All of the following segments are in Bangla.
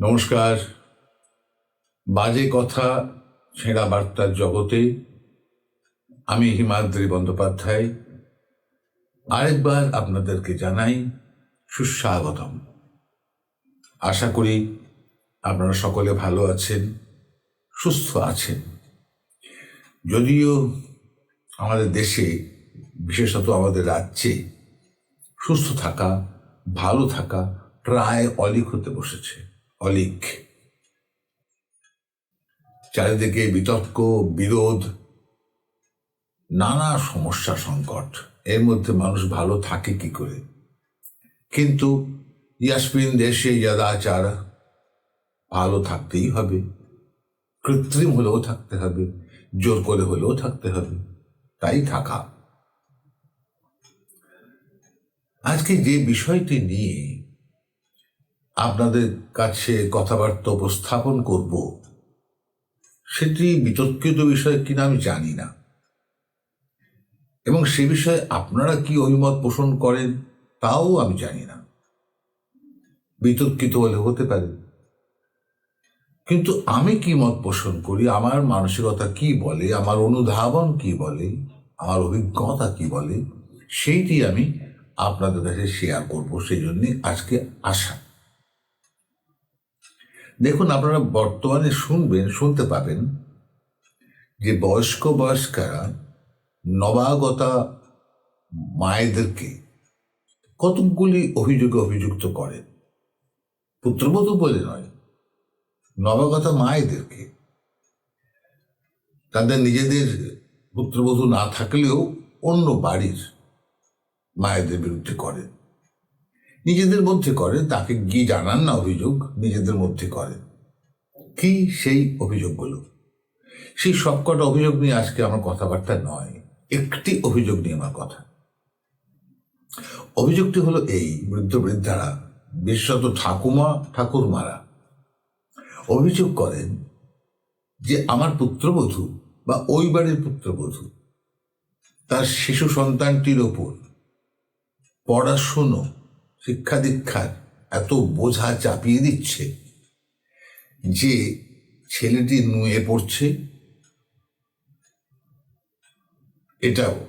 নমস্কার। বাজে কথা ছেঁড়া বার্তার জগতে। আমি হিমাদ্রি বন্দ্যোপাধ্যায়। আরেকবার আপনাদেরকে জানাই সুস্বাগতম। আশা করি আপনারা সকলে ভালো আছেন, সুস্থ আছেন। যদিও আমাদের দেশে, বিশেষত আমাদের রাজ্যে, সুস্থ থাকা, ভালো থাকা প্রায় অলিক হতে বসেছে। অলিক। চারিদিকে বিতর্ক, বিরোধ, নানা সমস্যা সংকট। এর মধ্যে মানুষ ভালো থাকে কি করে? কিন্তু ইয়াসমিন দেশে যদাচার ভালো থাকতেই হবে। কৃত্রিম হলেও থাকতে হবে, জোর করে হলেও থাকতে হবে। তাই থাকা। আজকে যে বিষয়টি নিয়ে আপনাদের কাছে কথাবার্তা উপস্থাপন করব। সেটি বিতর্কিত বিষয় কিনা আমি জানি না। এবং সে বিষয়ে আপনারা কি অভিমত পোষণ করেন তাও আমি জানি না। বিতর্কিত হলে হতে পারে। কিন্তু আমি কি মত পোষণ করি? আমার মানসিকতা কি বলে? আমার অনুধাবন কি বলে? আমার অভিজ্ঞতা কি বলে? সেইটি আমি আপনাদের কাছে শেয়ার করব। সেই জন্যে আজকে আসা দেখুন, আপনারা বর্তমানে শুনবেন, শুনতে পাবেন যে বয়স্ক বয়স্কারা নবাগতা মায়েদেরকে কতকগুলি অভিযোগে অভিযুক্ত করেন। পুত্রবধূ বলে নয়, নবাগতা মায়েদেরকে। তাদের নিজেদের পুত্রবধূ না থাকলেও অন্য বাড়ির মায়েদের বিরুদ্ধে করেন। নিজেদের মধ্যে করে তাকে গিয়ে জানান না অভিযোগ, নিজেদের মধ্যে করেন। কি সেই অভিযোগগুলো? সেই সবকটা অভিযোগ নিয়ে আজকে আমার কথাবার্তা নয়, একটি অভিযোগ নিয়ে আমার কথা। অভিযোগটি হলো এই, বৃদ্ধ বৃদ্ধারা, বিশেষত ঠাকুমা, ঠাকুরমারা, অভিযোগ করেন যে আমার পুত্রবধূ বা ওই বাড়ির পুত্রবধূ, তার শিশু সন্তানটির ওপর পড়াশুনো শিক্ষা দীক্ষার এত বোঝা চাপিয়ে দিচ্ছে যে ছেলেটি নুয়ে পড়ছে। এটাও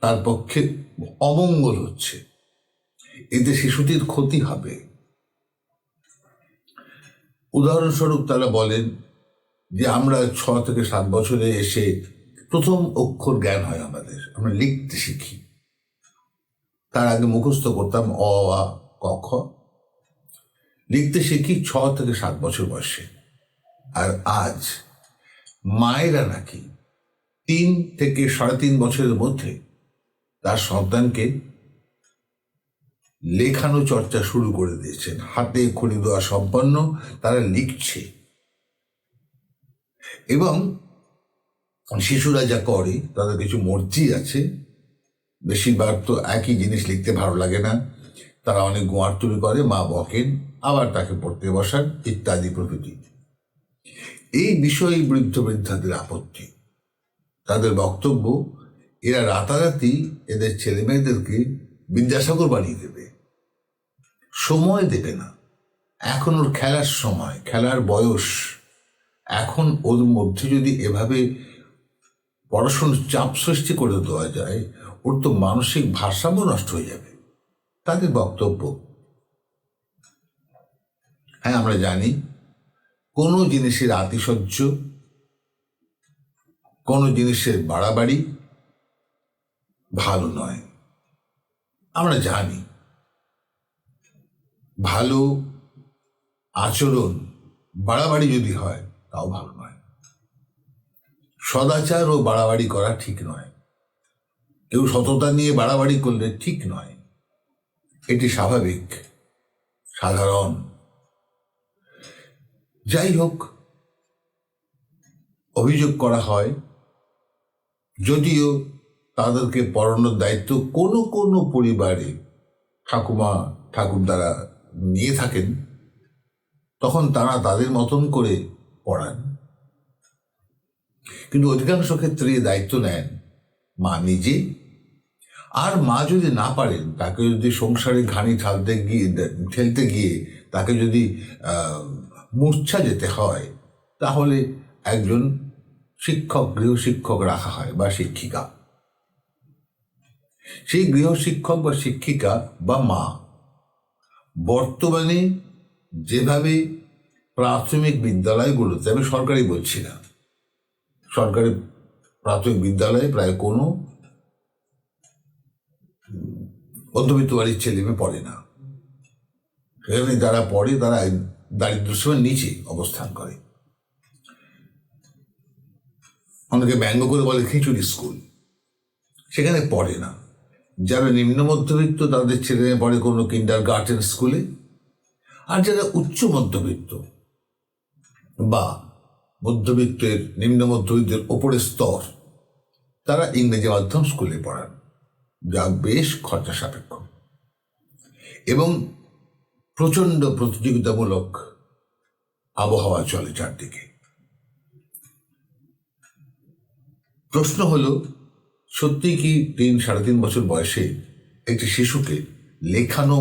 তার পক্ষে অমঙ্গল হচ্ছে। এতে শিশুটির ক্ষতি হবে। উদাহরণস্বরূপ তারা বলেন যে, আমরা ছ থেকে সাত বছরে এসে প্রথম অক্ষর জ্ঞান হয় আমাদের। আমরা লিখতে শিখি। তার আগে মুখস্থ করতাম অ, আ, ক, খ। লিখতে শিখি ছ থেকে সাত বছর বয়সে। আর আজ মায়েরা নাকি তিন থেকে সাড়ে তিন বছরের মধ্যে তার সন্তানকে লেখানো চর্চা শুরু করে দিয়েছেন। হাতে খড়ি দেওয়া সম্পন্ন তারা লিখছে। এবং শিশুরা যা করে, তাদের কিছু মর্জি আছে। বেশিরভাগ তো একই জিনিস লিখতে ভালো লাগে না। তারা অনেক গোয়ারতুলি করে, মা বকেন, আবার তাকে পড়তে বসান, ইত্যাদি প্রভৃতি। এই বিষয়ে বৃদ্ধ বৃদ্ধাদের আপত্তি। তাদের বক্তব্য, এরা রাতারাতি এদের ছেলে মেয়েদেরকে বিদ্যাসাগর বানিয়ে দেবে। সময় দেবে না। এখন ওর খেলার সময়, খেলার বয়স। এখন ওর মধ্যে যদি এভাবে পড়াশোনার চাপ সৃষ্টি করে দেওয়া যায় ওর তো মানসিক ভারসাম্য নষ্ট হয়ে যাবে। তাদের বক্তব্য। হ্যাঁ আমরা জানি, কোনো জিনিসের আতিশয্য, কোনো জিনিসের বাড়াবাড়ি ভালো নয়। আমরা জানি, ভালো আচরণ, বাড়াবাড়ি যদি হয়, তাও ভালো নয়। সদাচার ও বাড়াবাড়ি করা ঠিক নয়। কেউ সততা নিয়ে বাড়াবাড়ি করলে ঠিক নয়। এটি স্বাভাবিক, সাধারণ। যাই হোক, অভিযোগ করা হয়, যদিও তাদেরকে পড়ানোর দায়িত্ব কোনো কোনো পরিবারে ঠাকুমা ঠাকুর দ্বারা নিয়ে থাকেন, তখন তারা তাদের মতন করে পড়ান। কিন্তু অধিকাংশ ক্ষেত্রে দায়িত্ব নেন। মা নিজে। আর মা যদি না পারেন, তাকে যদি সংসারে ঘানি ঠালতে গিয়ে, ঠেলতে গিয়ে তাকে যদি মূর্ছা যেতে হয়, তাহলে একজন শিক্ষক, গৃহশিক্ষক রাখা হয় বা শিক্ষিকা। সেই গৃহশিক্ষক বা শিক্ষিকা বা মা বর্তমানে যেভাবে প্রাথমিক বিদ্যালয়গুলোতে, আমি সরকারি বলছি না সরকারি প্রাথমিক বিদ্যালয়ে প্রায় কোনো মধ্যবিত্ত বাড়ির ছেলে মেয়ে পড়ে না। সেখানে যারা পড়ে তারা দারিদ্র সীমার নিচে অবস্থান করে। অনেকে ব্যঙ্গ করে বলে খিচুড়ি স্কুল। সেখানে পড়ে না। যারা নিম্ন মধ্যবিত্ত তাদের ছেলে মেয়ে পড়ে কোনো কিন্ডার গার্ডেন স্কুলে আর যারা উচ্চ মধ্যবিত্ত বা মধ্যবিত্তের নিম্ন মধ্যবিত্তের ওপরের স্তর তারা ইংরেজি মাধ্যম স্কুলে পড়ান, যা বেশ খরচা সাপেক্ষ এবং প্রচণ্ড প্রতিযোগিতামূলক আবহাওয়া চলে চারদিকে। প্রশ্ন হলো, সত্যি কি তিন, সাড়ে তিন বছর বয়সে একটি শিশুকে লেখানো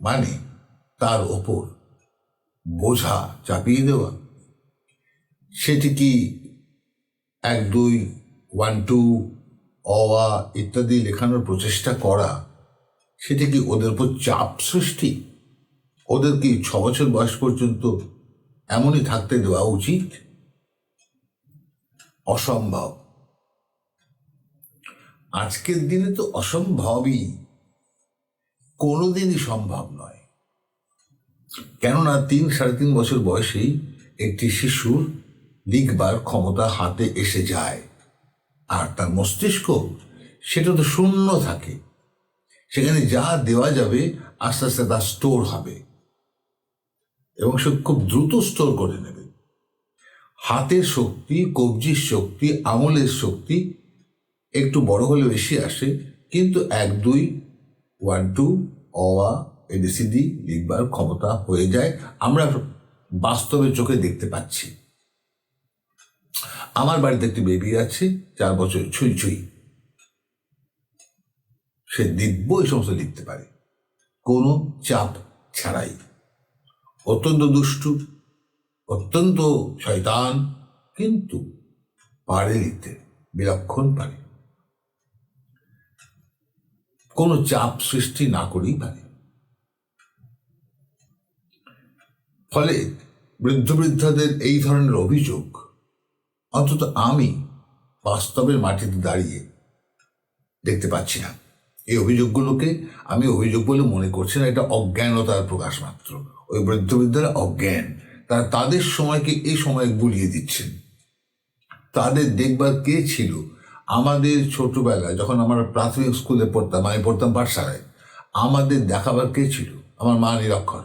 মানে তার ওপর বোঝা চাপিয়ে দেওয়া? সেটি কি এক, দুই ওয়ান, টু অওয়া ইত্যাদি লেখানোর প্রচেষ্টা করা, সেটি কি ওদের উপর চাপ সৃষ্টি? ওদের কি ছ বছর বয়স পর্যন্ত এমনই থাকতে দেওয়া উচিত? অসম্ভব। আজকের দিনে তো অসম্ভবই। কোনোদিনই সম্ভব নয়। কেননা তিন, সাড়ে তিন বছর বয়সেই একটি শিশুর লিখবার ক্ষমতা হাতে এসে যায়। আর তার মস্তিষ্ক সেটা তো শূন্য থাকে। সেখানে যা দেওয়া যাবে আস্তে আস্তে তা স্টোর হবে। এবং সে খুব দ্রুত স্টোর করে নেবে। হাতের শক্তি, কবজির শক্তি, আমলের শক্তি একটু বড় হলে বেশি আসে, কিন্তু এক, দুই ওয়ান টু অওয়া এডিসিডি লিখবার ক্ষমতা হয়ে যায়। আমরা বাস্তবে চোখে দেখতে পাচ্ছি। আমার বাড়িতে একটি বেবি আছে, চার বছর, ছুঁই ছুঁই। সে দিব্য এই সমস্ত লিখতে পারে। কোনো চাপ ছাড়াই। অত্যন্ত দুষ্টু, অত্যন্ত শয়তান, কিন্তু পারে লিখতে, বিলক্ষণ পারে। কোনো চাপ সৃষ্টি না করেই পারে। ফলে বৃদ্ধ বৃদ্ধাদের এই ধরনের অভিযোগ অন্তত আমি বাস্তবের মাটিতে দাঁড়িয়ে দেখতে পাচ্ছি না। এই অভিযোগগুলোকে আমি অভিযোগ বলে মনে করছি না, এটা অজ্ঞানতার প্রকাশ মাত্র। ওই বৃদ্ধ বৃদ্ধরা অজ্ঞান। তারা তাদের সময়কে এই সময় গুলিয়ে দিচ্ছেন। তাদের দেখবার কে ছিল? আমাদের ছোটবেলায় যখন আমরা প্রাথমিক স্কুলে পড়তাম, আমি পড়তাম পাঠশালায়, আমাদের দেখাবার কে ছিল? আমার মা নিরক্ষর।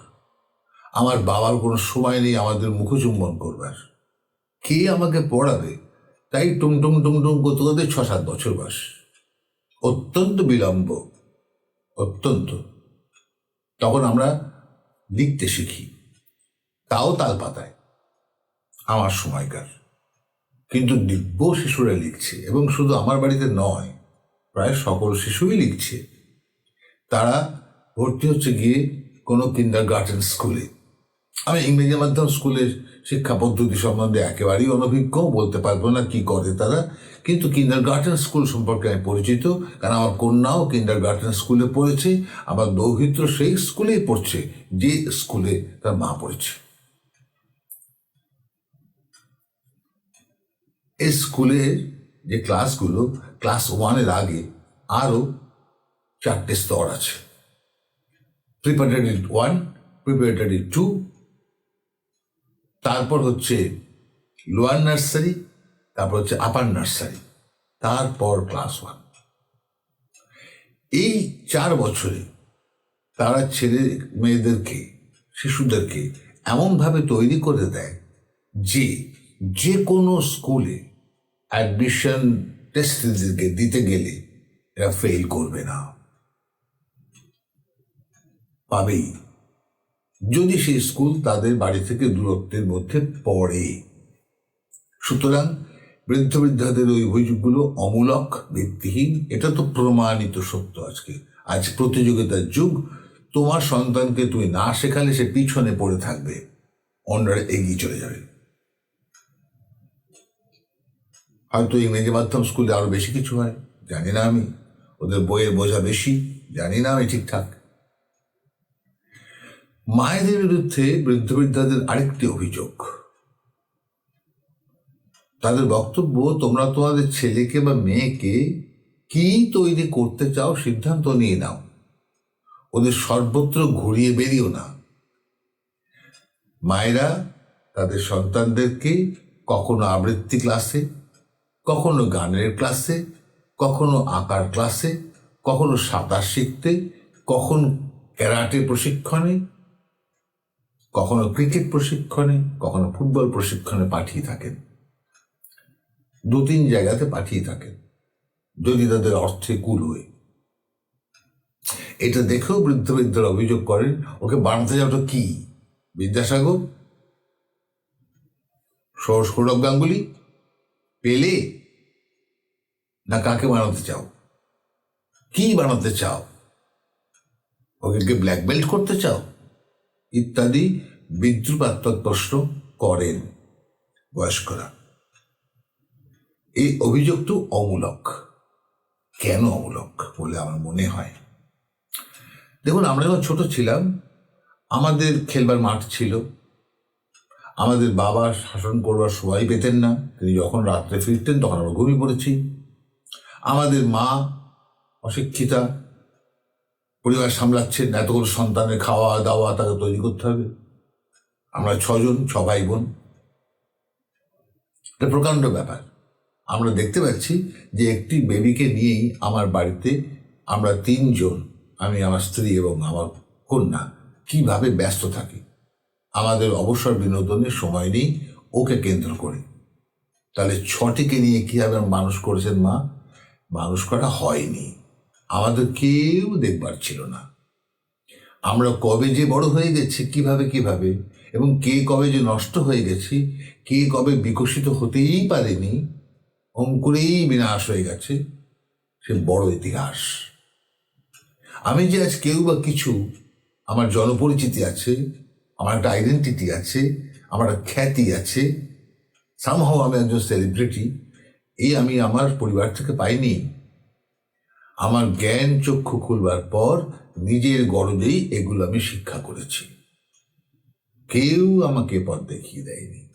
আমার বাবার কোনো সময় নেই আমাদের মুখচুম্বন করবার। কে আমাকে পড়াবে? তাই টুং টুং টুং টুং করতে করতে ছ সাত বছর বয়স। অত্যন্ত বিলম্ব, অত্যন্ত। তখন আমরা লিখতে শিখি। তাও তাল পাতায়। আমার সময়কার। কিন্তু দিব্য শিশুরা লিখছে এবং শুধু আমার বাড়িতে নয়, প্রায় সকল শিশুই লিখছে। তারা ভর্তি হচ্ছে গিয়ে কোনো কিন্ডার গার্ডেন স্কুলে। আমি ইংরেজি মাধ্যম স্কুলের শিক্ষা পদ্ধতি সম্বন্ধে একেবারেই অনভিজ্ঞ, বলতে পারব না কি করে তারা। কিন্তু কিন্ডার গার্ডেন স্কুল সম্পর্কে আমি পরিচিত, কারণ আমার কন্যাও কিন্ডার গার্ডেন স্কুলে পড়েছে আমার দৌহিত্র সেই স্কুলেই পড়ছে, যে স্কুলে তার মা পড়েছে। এই স্কুলের যে ক্লাসগুলো ক্লাস ওয়ানের আগে আরও চারটে স্তর আছে। প্রিপারেটরি ওয়ান প্রিপারেটরি টু তারপর হচ্ছে লোয়ার নার্সারি, তারপর হচ্ছে আপার নার্সারি, তারপর ক্লাস ওয়ান। এই চার বছরে তারা ছেলে মেয়েদেরকে, শিশুদেরকে এমনভাবে তৈরি করে দেয় যে যে কোনো স্কুলে অ্যাডমিশন টেস্ট দিতে গেলে এরা ফেল করবে না। পাবেই। যদি সেই স্কুল তাদের বাড়ি থেকে দূরত্বের মধ্যে পড়ে। সুতরাং বৃদ্ধ বৃদ্ধাদের ওই অভিযোগগুলো অমূলক, ভিত্তিহীন, এটা তো প্রমাণিত সত্য আজকে। আজ প্রতিযোগিতার যুগ, তোমার সন্তানকে তুমি না শেখালে সে পিছনে পড়ে থাকবে, অন্যরা এগিয়ে চলে যাবে। হয়তো ইংরেজি মাধ্যম স্কুলে আরও বেশি কিছু হয়, জানি না আমি। ওদের বইয়ের বোঝা বেশি, জানি না আমি ঠিকঠাক। মায়েদের বিরুদ্ধে বৃদ্ধ বৃদ্ধাদের আরেকটি অভিযোগ। তাদের বক্তব্য, তোমরা তোমাদের ছেলেকে বা মেয়েকে কি তৈরি করতে চাও সিদ্ধান্ত নিয়ে নাও। ওদের সর্বত্র ঘুরিয়ে বেরিও না। মায়েরা তাদের সন্তানদেরকে কখনো আবৃত্তি ক্লাসে, কখনো গানের ক্লাসে, কখনো আঁকার ক্লাসে, কখনো সাঁতার শিখতে, কখনো ক্যারাটে প্রশিক্ষণে কখনো ক্রিকেট প্রশিক্ষণে, কখনো ফুটবল প্রশিক্ষণে পাঠিয়ে থাকেন। দু তিন জায়গাতে পাঠিয়ে থাকেন, যদি তাদের অর্থে কুল হয়ে। এটা দেখেও বৃদ্ধ বৃদ্ধরা অভিযোগ করেন, ওকে বানাতে যাওয়াটা কি? বিদ্যাসাগর? সৌরভ গাঙ্গুলি? পেলে? না কাকে বানাতে চাও? কি বানাতে চাও? ওকে ব্ল্যাক বেল্ট করতে চাও? ইত্যাদি বিদ্রুপাত্মক প্রশ্ন করেন বয়স্করা। এই অভিযোগ তো অমূলক। কেন অমূলক বলে আমার মনে হয়? দেখুন, আমরা যখন ছোট ছিলাম, আমাদের খেলবার মাঠ ছিল। আমাদের বাবা শাসন করবার সময় পেতেন না। তিনি যখন রাত্রে ফিরতেন, তখন আমরা ঘুমিয়ে পড়েছি। আমাদের মা অশিক্ষিতা পরিবার সামলাচ্ছেন এতগুলো সন্তানের খাওয়া দাওয়া তাকে তৈরি করতে হবে। আমরা ছজন, ছ ভাই বোন। এটা প্রকাণ্ড ব্যাপার। আমরা দেখতে পাচ্ছি যে একটি বেবিকে নিয়েই আমার বাড়িতে আমরা তিনজন, আমি, আমার স্ত্রী এবং আমার কন্যা, কীভাবে ব্যস্ত থাকি। আমাদের অবসর বিনোদনের সময় নেই, ওকে কেন্দ্র করে। তাহলে ছটিকে নিয়ে কীভাবে মানুষ করেছেন মা? মানুষ করা হয়নি। আমাদের কেউ দেখবার ছিল না। আমরা কবে যে বড় হয়ে গেছি, কীভাবে কীভাবে, এবং কে কবে যে নষ্ট হয়ে গেছি, কে কবে বিকশিত হতেই পারেনি, অঙ্কুরেই বিনাশ হয়ে গেছে, সে বড় ইতিহাস। আমি যে আজ কেউ বা কিছু, আমার জনপরিচিতি আছে, আমার একটা আইডেন্টিটি আছে, আমার একটা খ্যাতি আছে সামহাও আমি একজন সেলিব্রিটি এই আমি আমার পরিবার থেকে পাইনি। আমার জ্ঞান চক্ষু খুলবার পর নিজের গরজেই এগুলো আমি শিক্ষা করেছি। কেউ আমাকে পথ দেখিয়ে দেয়নি।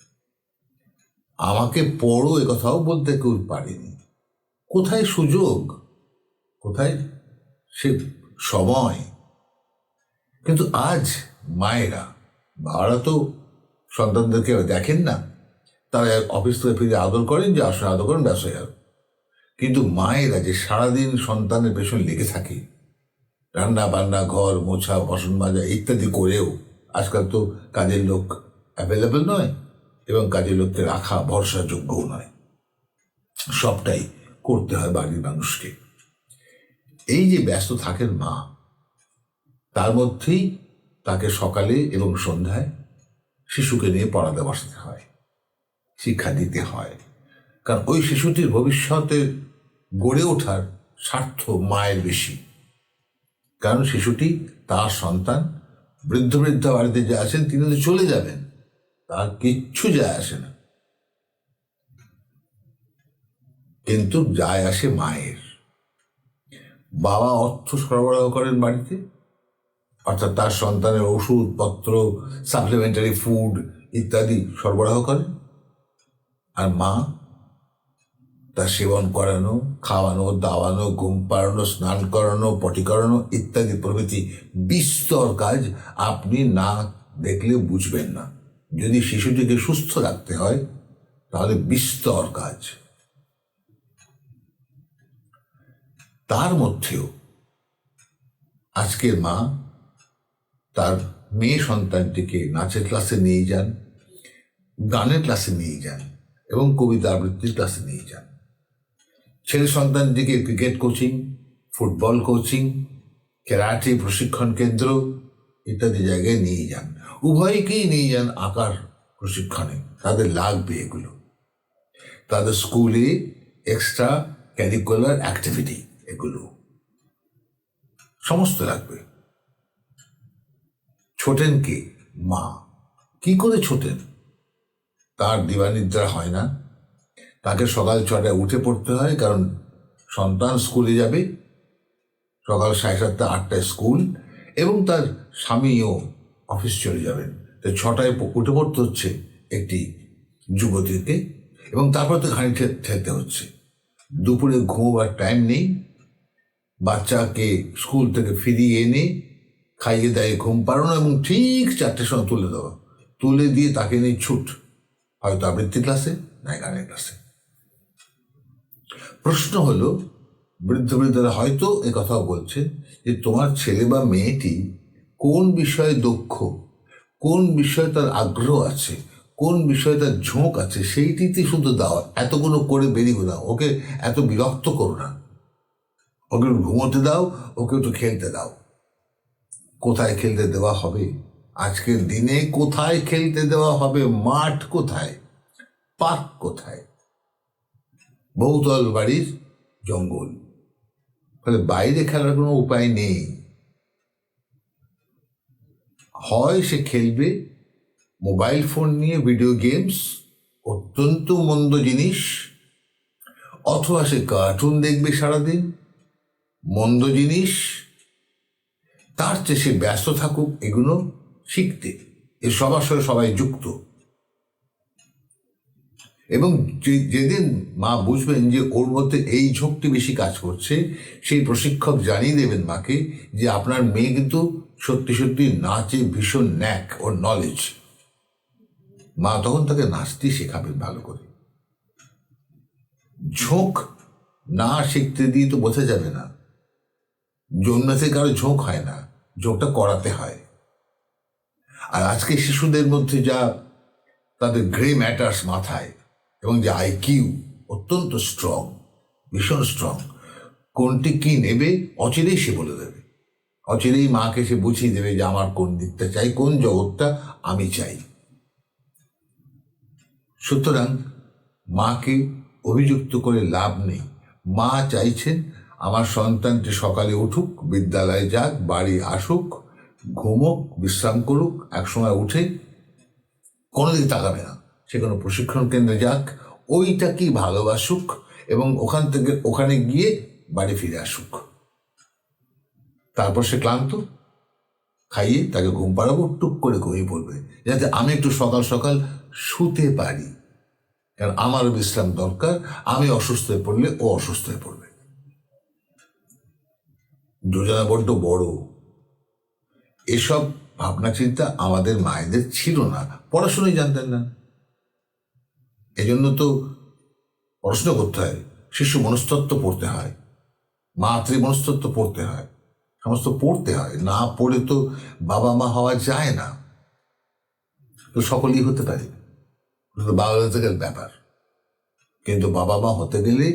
আমাকে পড়ো এ কথাও বলতে কেউ পারেনি। কোথায় সুযোগ? কোথায় সে সময়? কিন্তু আজ মায়েরা বাবারা তো সন্তানদেরকে দেখেন না, তারা অফিস থেকে ফিরে আদর করেন যে আসলে আদর করেন গেল। কিন্তু মায়েরা যে সারাদিন সন্তানের পেছনে লেগে থাকে, রান্না বান্না, ঘর, মোছা, বাসন মাজা ইত্যাদি করেও আজকাল তো কাজের লোক অ্যাভেলেবেল নয় এবং কাজের লোককে রাখা ভরসাযোগ্যও নয়। সবটাই করতে হয় বাড়ির মানুষকে। এই যে ব্যস্ত থাকেন মা, তার মধ্যেই তাকে সকালে এবং সন্ধ্যায় শিশুকে নিয়ে পড়াতে বসাতে হয়, শিক্ষা দিতে হয়। কারণ ওই শিশুটির ভবিষ্যতে গড়ে ওঠার স্বার্থ মায়ের বেশি। কারণ শিশুটি, তার সন্তান, বৃদ্ধ বৃদ্ধ বাড়িতে যে আছেন, তিনি তো চলে যাবেন। তার কিচ্ছু যায় আসে না। কিন্তু যায় আসে মায়ের। বাবা অর্থ সরবরাহ করেন বাড়িতে। অর্থাৎ তার সন্তানের ওষুধপত্র সাপ্লিমেন্টারি ফুড ইত্যাদি সরবরাহ করেন। আর মা তার সেবন করানো, খাওয়ানো, দাওয়ানো, ঘুম পাড়ানো, স্নান করানো, পটি করানো ইত্যাদি প্রভৃতি বিস্তর কাজ আপনি না দেখলে বুঝবেন না। যদি শিশুটিকে সুস্থ রাখতে হয়, তাহলে বিস্তর কাজ। তার মধ্যেও আজকের মা তার মেয়ে সন্তানটিকে নাচের ক্লাসে নিয়ে যান, গানের ক্লাসে নিয়ে যান এবং কবিতা আবৃত্তির ক্লাসে নিয়ে যান। ছেলে সন্তানটিকে cricket coaching, football coaching, karate প্রশিক্ষণ কেন্দ্র ইত্যাদি জায়গায় নিয়ে যান। উভয়কেই নিয়ে যান আঁকার প্রশিক্ষণে। তাদের লাগবে এগুলো। তাদের স্কুলে এক্সট্রা ক্যারিকুলার অ্যাক্টিভিটি এগুলো। সমস্ত লাগবে। ছোটেন কে মা। কি করে ছোটেন? তার দিবানিদ্রা হয় না। তাকে সকাল ছটায় উঠে পড়তে হয়, কারণ সন্তান স্কুলে যাবে। সকাল সাড়ে সাতটা, আটটায় স্কুল, এবং তার স্বামীও অফিস চলে যাবেন। তো ছটায় উঠে পড়তে হচ্ছে একটি যুবতীকে, এবং তারপর তো ঘানি ঠেলতে হচ্ছে। দুপুরে ঘুমোবার টাইম নেই। বাচ্চাকে স্কুল থেকে ফিরিয়ে এনে খাইয়ে দেয় ঘুম পাড়ানো এবং ঠিক চারটের সময় তুলে দেওয়া। তুলে দিয়ে তাকে নিয়ে ছুট। হয়তো আবৃত্তি ক্লাসে না গানের ক্লাসে প্রশ্ন হলো, বৃদ্ধ বৃদ্ধরা হয়তো এ কথাও বলছেন যে তোমার ছেলে বা মেয়েটি কোন বিষয়ে দক্ষ, কোন বিষয়ে তার আগ্রহ আছে, কোন বিষয়ে তার ঝোঁক আছে, সেইটিতে শুধু দাও, এতগুলো করে বেরিয়ে দাও ওকে এত বিরক্ত করো না। ওকে ঘুমোতে দাও, ওকে একটু খেলতে দাও। কোথায় খেলতে দেওয়া হবে? আজকের দিনে কোথায় খেলতে দেওয়া হবে? মাঠ কোথায়? পার্ক কোথায়? বহুতল বাড়ির জঙ্গল। ফলে বাইরে খেলার কোনো উপায় নেই। হয় সে খেলবে, মোবাইল ফোন নিয়ে ভিডিও গেমস অত্যন্ত মন্দ জিনিস, অথবা সে কার্টুন দেখবে সারাদিন, মন্দ জিনিস, তার চেয়ে সে ব্যস্ত থাকুক, এগুলো শিখতে। এ সবার সবাই যুক্ত। এবং যেদিন মা বুঝবেন যে ওর মধ্যে এই ঝোঁকটি বেশি কাজ করছে, সেই প্রশিক্ষক জানিয়ে দেবেন মাকে যে আপনার মেয়ে কিন্তু সত্যি সত্যি নাচে ভীষণ ন্যাক, ওর নলেজ মা তখন তাকে নাচতে শেখাবেন ভালো করে। ঝোঁক না শিখতে দিয়ে তো বোঝা যাবে না। জন্মাতে কারও ঝোঁক হয় না, ঝোঁকটা করাতে হয়। আর আজকে শিশুদের মধ্যে যা তাদের গ্রে ম্যাটার্স মাথায় এবং যে আইকিউ অত্যন্ত স্ট্রং ভীষণ স্ট্রং কোনটি কি নেবে অচিরেই সে বলে দেবে। অচিরেই মাকে সে বুঝিয়ে দেবে যে আমার কোন দিকটা চাই, কোন জগৎটা আমি চাই। সুতরাং মাকে অভিযুক্ত করে লাভ নেই। মা চাইছেন আমার সন্তানটি সকালে উঠুক, বিদ্যালয়ে যাক, বাড়ি আসুক, ঘুমুক, বিশ্রাম করুক, একসময় উঠে কোনো দিকে তাকাবে না। সে কোনো প্রশিক্ষণ কেন্দ্রে যাক, ওইটা কি ভালোবাসুক এবং ওখান থেকে, ওখানে গিয়ে বাড়ি ফিরে আসুক। তারপর সে ক্লান্ত, খাইয়ে তাকে ঘুম পাড়াবো, টুক করে ঘুমিয়ে পড়বে, যাতে আমি একটু সকাল সকাল শুতে পারি। কারণ আমারও বিশ্রাম দরকার, আমি অসুস্থ হয়ে পড়লে ও অসুস্থ হয়ে পড়বে। যোজনা বড্ড বড়। এসব ভাবনা চিন্তা আমাদের মায়েদের ছিল না, পড়াশোনাই জানতেন না। এজন্য তো পড়াশোনা করতে হয়, শিশু মনস্তত্ত্ব পড়তে হয় মাতৃ মনস্তত্ত্ব পড়তে হয়, সমস্ত পড়তে হয়, না পড়ে তো বাবা মা হওয়া যায় না। তো সকলেই হতে পারে বায়োলজিক্যাল ব্যাপার। কিন্তু বাবা মা হতে গেলে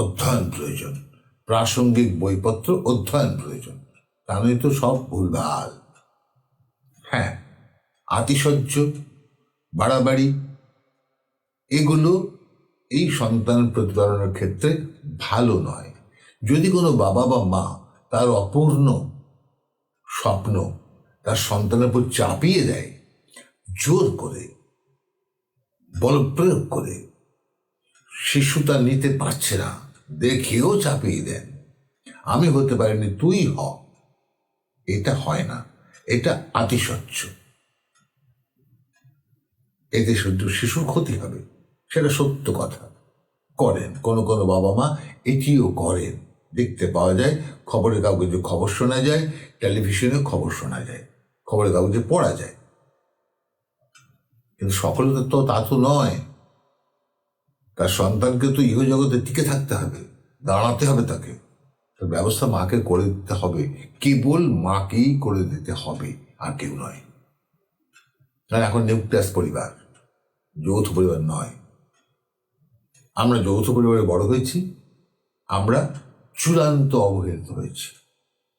অধ্যয়ন প্রয়োজন, প্রাসঙ্গিক বইপত্র অধ্যয়ন প্রয়োজন তা নয় তো সব ভুলভাল। হ্যাঁ আতিশয্য, বাড়াবাড়ি এগুলো এই সন্তান প্রতিপালনের ক্ষেত্রে ভালো নয়। যদি কোনো বাবা বা মা তার অপূর্ণ স্বপ্ন তার সন্তানের উপর চাপিয়ে দেয়, জোর করে বল প্রয়োগ করে, শিশু তা নিতে পারছে না, দেখেও চাপিয়ে দেন আমি হতে পারিনি, তুই হ। এটা হয় না, এটা আতিশয্য। এতে শুধু শিশুর ক্ষতি হবে। সেটা সত্য কথা। করেন, কোনো কোনো বাবা মা এটিও করেন। দেখতে পাওয়া যায়, খবরের কাগজে খবর শোনা যায় টেলিভিশনে খবর শোনা যায়, খবরের কাগজে পড়া যায়। কিন্তু সকলে তো তা তো নয়। তার সন্তানকে তো ইহ জগতে টিকে থাকতে হবে, দাঁড়াতে হবে তাকে। তার ব্যবস্থা মাকে করে দিতে হবে, কেবল মাকেই করে দিতে হবে, আর কেউ নয়। এখন নিউক্লিয়াস পরিবার, যৌথ পরিবার নয়। আমরা যৌথ পরিবারে বড় হয়েছি। আমরা চূড়ান্ত অবহেলিত হয়েছি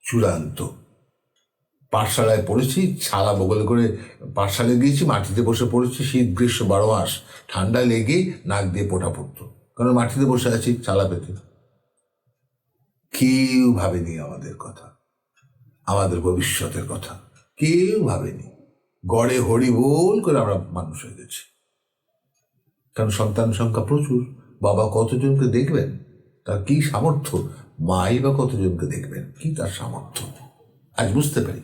চূড়ান্ত। পাঠশালায় পড়েছি, ছালা বগল করে পাঠশালায় গিয়েছি, মাটিতে বসে পড়েছি, শীত, গ্রীষ্ম, বারো মাস, ঠান্ডা লেগে নাক দিয়ে পোটা পড়তো। কারণ মাটিতে বসে আছি চালা পেতে কেউ ভাবেনি আমাদের কথা, আমাদের ভবিষ্যতের কথা। কেউ ভাবেনি। গড়ে হরি বল করে আমরা মানুষ হয়ে গেছি। কারণ সন্তান সংখ্যা প্রচুর। বাবা কতজনকে দেখবেন? তার কি সামর্থ্য? মাই বা কতজনকে দেখবেন? কি তার সামর্থ্য? আজ বুঝতে পারি।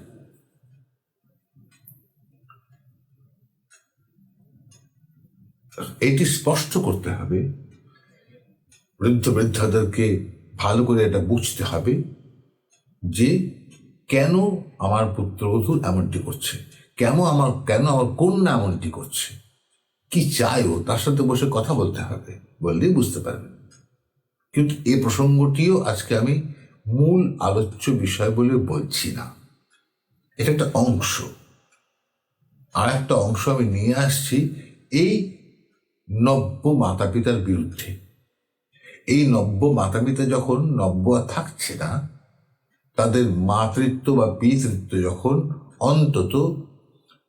এটি স্পষ্ট করতে হবে। বৃদ্ধ বৃদ্ধাদেরকে ভালো করে এটা বুঝতে হবে যে কেন আমার পুত্রবধূ এমনটি করছে? কেন আমার কেন আমার কন্যা এমনটি করছে? কি চাই ও? তার সাথে বসে কথা বলতে হবে। বললেই বুঝতে পারবেন কিন্তু এই প্রসঙ্গটিও আজকে আমি মূল আলোচ্য বিষয় বলে বলছি না। এটা একটা অংশ। আর একটা অংশ আমি নিয়ে আসছি এই নব্য মাতা পিতার বিরুদ্ধে। এই নব্য মাতা পিতা যখন নব্য থাকছে না, তাদের মাতৃত্ব বা পিতৃত্ব যখন অন্তত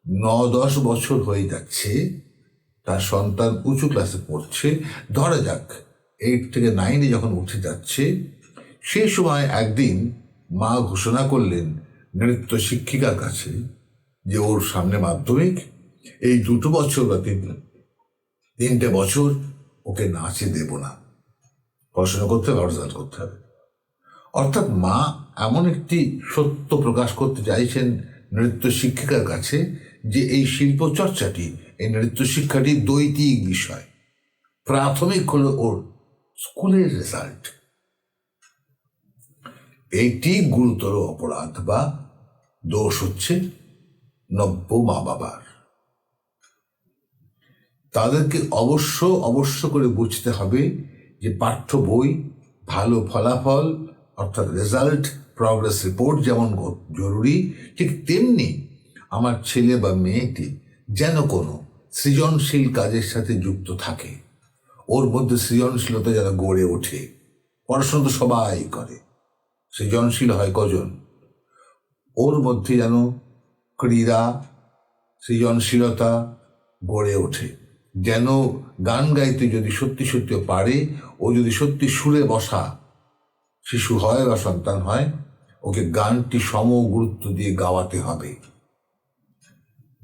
ন দশ বছর হয়ে যাচ্ছে তার সন্তান উঁচু ক্লাসে পড়ছে। ধরা যাক এইট থেকে নাইনে যখন উঠে যাচ্ছে সেই সময় একদিন মা ঘোষণা করলেন নৃত্য শিক্ষিকার কাছে যে ওর সামনে মাধ্যমিক, এই দুটো বছর বা তিন, তিনটে বছর ওকে নাচে দেব না। পড়াশোনা করতে হবে রেজাল্ট করতে হবে। অর্থাৎ মা এমন একটি সত্য প্রকাশ করতে চাইছেন নৃত্য শিক্ষিকার কাছে যে এই শিল্প চর্চাটি এই নৃত্য শিক্ষাটি দ্বৈতিক বিষয়। প্রাথমিক হলো ওর স্কুলের রেজাল্ট এইটি গুরুতর অপরাধ বা দোষ হচ্ছে নব্য মা বাবার তাদেরকে অবশ্য অবশ্য করে বুঝতে হবে যে পাঠ্য বই ভালো ফলাফল অর্থাৎ রেজাল্ট প্রগ্রেস রিপোর্ট যেমন জরুরি, ঠিক তেমনি আমার ছেলে বা মেয়েটি যেন কোনো সৃজনশীল কাজের সাথে যুক্ত থাকে। ওর মধ্যে সৃজনশীলতা যেন গড়ে ওঠে। পড়াশোনা তো সবাই করে। সৃজনশীল হয় কজন? ওর মধ্যে যেন ক্রীড়া, সৃজনশীলতা গড়ে ওঠে। যেন গান গাইতে যদি সত্যি সত্যি পারে, ও যদি সত্যি সুরে বসা, শিশু হয় বা সন্তান হয়, ওকে গানটি সম গুরুত্ব দিয়ে গাওয়াতে হবে।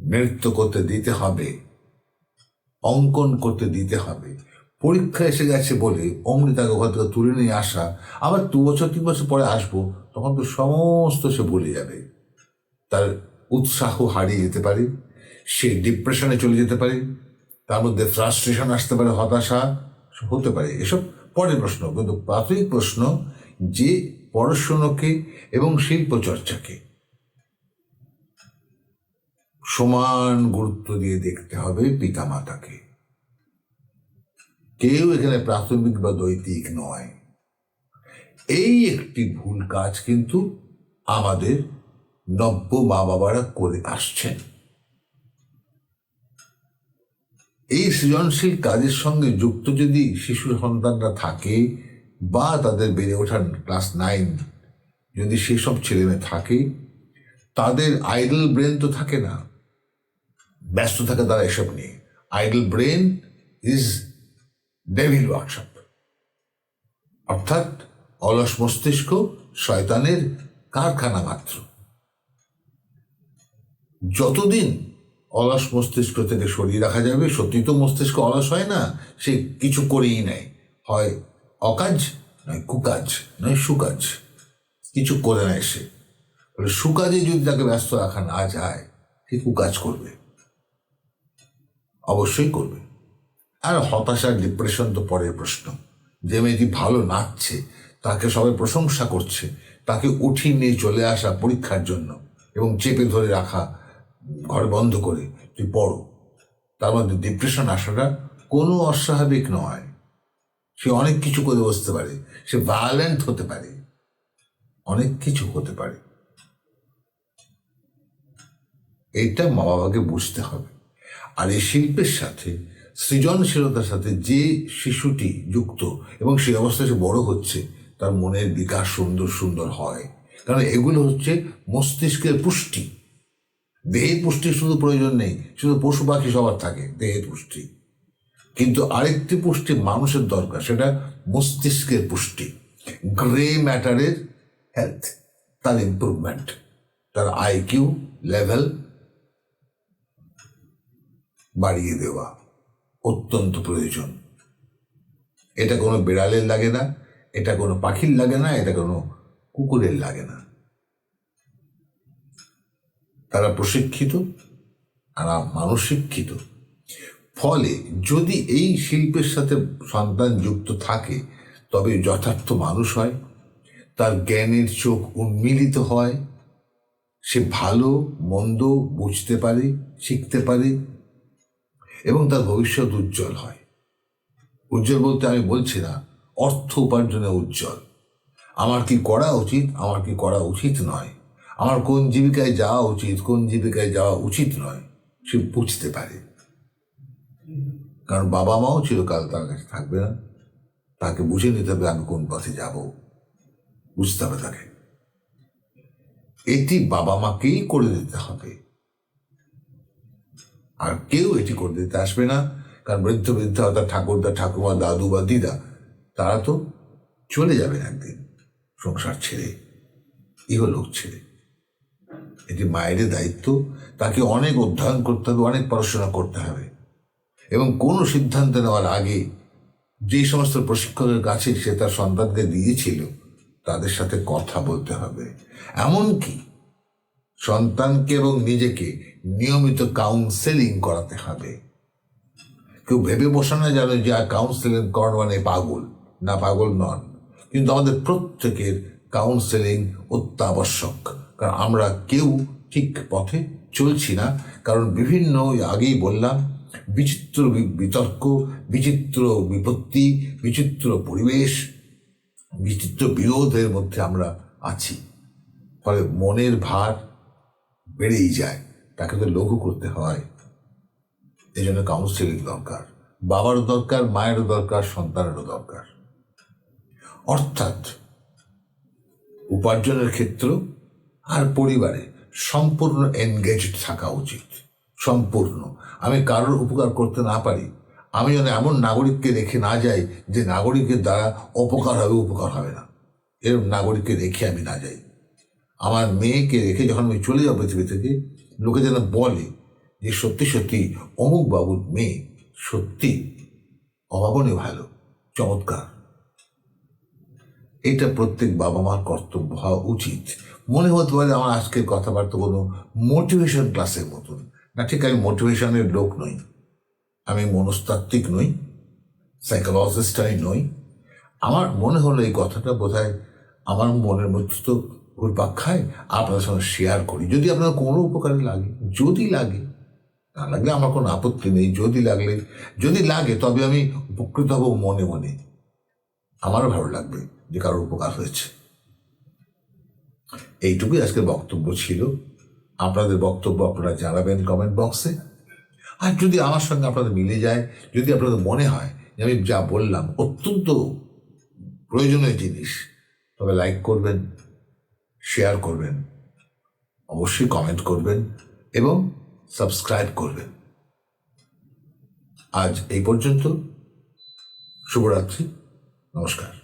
নৃত্য করতে দিতে হবে। অঙ্কন করতে দিতে হবে। পরীক্ষা এসে গেছে বলে অমনি তাকে ওখান থেকে তুলে নিয়ে আসা, আবার দু বছর, তিন বছর পরে আসব, তখন তো সমস্ত সে ভুলে যাবে। তার উৎসাহ হারিয়ে যেতে পারে, সে ডিপ্রেশনে চলে যেতে পারে, তার মধ্যে ফ্রাস্ট্রেশন আসতে পারে, হতাশা, হতে পারে। এসব পরের প্রশ্ন, কিন্তু প্রাথমিক প্রশ্ন, যে পড়াশুনোকে এবং শিল্প চর্চাকে সমান গুরুত্ব দিয়ে দেখতে হবে পিতামাতাকে। কেউ এখানে প্রাথমিক বা দৈতিক নয়। এই একটি ভুল কাজ কিন্তু আমাদের নব্য মা বাবারা করে আসছেন। এই সৃজনশীল কাজের সঙ্গে যুক্ত যদি শিশু সন্তানরা থাকে বা তাদের বেড়ে ওঠার ক্লাস নাইন যদি সেসব ছেলেমেয়ে থাকে, তাদের আইডল ব্রেন তো থাকে না। ব্যস্ত থাকে তারা এসব নিয়ে idle brain is devil workshop অর্থাৎ অলস মস্তিষ্ক শয়তানের কারখানা মাত্র। যতদিন অলস মস্তিষ্ক থেকে সরিয়ে রাখা যাবে, সত্যি তো মস্তিষ্ক অলস হয় না, সে কিছু করেই নেয়। হয় অকাজ, নয় কুকাজ, নয় সুকাজ। কিছু করে নেয় সে। সুকাজে যদি তাকে ব্যস্ত রাখা না যায়, সে কুকাজ করবে। অবশ্যই করবে। আর হতাশা ডিপ্রেশন তো পরের প্রশ্ন। যে মেয়েটি ভালো নাচছে, তাকে সবাই প্রশংসা করছে, তাকে উঠিয়ে নিয়ে চলে আসা পরীক্ষার জন্য এবং চেপে ধরে রাখা ঘর বন্ধ করে তুই পড়ো। তার মধ্যে ডিপ্রেশন আসাটা কোনো অস্বাভাবিক নয়। সে অনেক কিছু করে বসতে পারে, সে ভায়োলেন্ট হতে পারে। অনেক কিছু হতে পারে। এইটা মা বাবাকে বুঝতে হবে। আর এই শিল্পের সাথে, সৃজনশীলতার সাথে যে শিশুটি যুক্ত এবং সেই অবস্থায় সে বড় হচ্ছে, তার মনের বিকাশ সুন্দর সুন্দর হয়। কারণ এগুলো হচ্ছে মস্তিষ্কের পুষ্টি। দেহের পুষ্টির শুধু প্রয়োজন নেই, শুধু পশু পাখি সবার থাকে, দেহের পুষ্টি। কিন্তু আরেকটি পুষ্টি মানুষের দরকার, সেটা মস্তিষ্কের পুষ্টি। গ্রে ম্যাটারের হেলথ, তার ইম্প্রুভমেন্ট তার আইকিউ লেভেল বাড়িয়ে দেওয়া অত্যন্ত প্রয়োজন। এটা কোনো বিড়ালের লাগে না, এটা কোনো পাখির লাগে না, এটা কোনো কুকুরের লাগে না। তারা প্রশিক্ষিত আর মানুষ শিক্ষিত। ফলে যদি এই শিল্পের সাথে সন্তান যুক্ত থাকে, তবে যথার্থ মানুষ হয়, তার জ্ঞানের চোখ উন্মিলিত হয়, সে ভালো, মন্দ বুঝতে পারে, শিখতে পারে এবং তার ভবিষ্যৎ উজ্জ্বল হয়। উজ্জ্বল বলতে আমি বলছি না, অর্থ উপার্জনে উজ্জ্বল। আমার কি করা উচিত, আমার কি করা উচিত নয়। আমার কোন জীবিকায় যাওয়া উচিত, কোন জীবিকায় যাওয়া উচিত নয়, সে বুঝতে পারে। কারণ বাবা মাও চিরকাল তার কাছে থাকবে না। তাকে বুঝে নিতে হবে আমি কোন পথে যাব। বুঝতে হবে তাকে। এটি বাবা মাকেই করে দিতে হবে। আর কেউ এটি করে দিতে আসবে না। কারণ বৃদ্ধ বৃদ্ধ অর্থাৎ ঠাকুরদা ঠাকুমা দাদু বা দিদা, তারা তো চলে যাবেন একদিন সংসার ছেড়ে, ইহলোক ছেড়ে। এটি মায়ের দায়িত্ব। তাকে অনেক অধ্যয়ন করতে হবে, অনেক পড়াশোনা করতে হবে। এবং কোনো সিদ্ধান্ত নেওয়ার আগে যে সমস্ত প্রশিক্ষকের কাছে সে তার সন্তানকে দিয়েছিল, তাদের সাথে কথা বলতে হবে। এমনকি সন্তানকে এবং নিজেকে নিয়মিত কাউন্সেলিং করাতে হবে। কেউ ভেবে বসে না জানে যে কাউন্সেলিং করানো মানে পাগল। না, পাগল নন। কিন্তু আমাদের প্রত্যেকের কাউন্সেলিং অত্যাবশ্যক। কারণ আমরা কেউ ঠিক পথে চলছি না। কারণ বিভিন্ন আগেই বললাম, বিচিত্র বিতর্ক, বিচিত্র বিপত্তি, বিচিত্র পরিবেশ, বিচিত্র বিরোধের মধ্যে আমরা আছি। ফলে মনের ভার বেড়েই যায়, তাকে তো লঘু করতে হয়। এই জন্য কাউন্সিলিং দরকার বাবারও দরকার মায়েরও দরকার, সন্তানেরও দরকার। অর্থাৎ উপার্জনের ক্ষেত্র আর পরিবারে সম্পূর্ণ এনগেজড থাকা উচিত, সম্পূর্ণ। আমি কারোর উপকার করতে না পারি, আমি যেন এমন নাগরিককে রেখে না যাই যে নাগরিকের দ্বারা অপকার হবে, উপকার হবে না। এরকম নাগরিককে রেখে আমি না যাই। আমার মেয়েকে রেখে যখন আমি চলে যাব পৃথিবী থেকে, লোকে যেন বলে যে সত্যি সত্যি, অমুক বাবুর মেয়ে সত্যি অভাবনীয় ভালো, চমৎকার। এটা প্রত্যেক বাবা মার কর্তব্য হওয়া উচিত। মনে হতে পারে আমার আজকের কথাবার্তা কোনো মোটিভেশন ক্লাসের মতন। না, ঠিক আমি মোটিভেশনের লোক নই। আমি মনস্তাত্ত্বিক নই সাইকোলজিস্ট আমি নই। আমার মনে হলো এই কথাটা বোধহয় আমার মনের মধ্যে তো ঘুরপাক খায় আপনাদের সঙ্গে শেয়ার করি। যদি আপনার কোনো উপকারে লাগে, যদি লাগে, না লাগলে আমার কোনো আপত্তি নেই, যদি লাগলে, যদি লাগে, তবে আমি উপকৃত হব মনে মনে। আমারও ভালো লাগবে যে কারোর উপকার হয়েছে। এইটুকুই আজকের বক্তব্য ছিল। আপনাদের বক্তব্য আপনারা জানাবেন কমেন্ট বক্সে আর যদি আমার সঙ্গে আপনাদের মিলে যায়, যদি আপনাদের মনে হয় যে আমি যা বললাম অত্যন্ত প্রয়োজনীয় জিনিস, তবে লাইক করবেন। শেয়ার করবেন অবশ্যই কমেন্ট করবেন এবং সাবস্ক্রাইব করবেন। আজ এই পর্যন্ত শুভরাত্রি নমস্কার।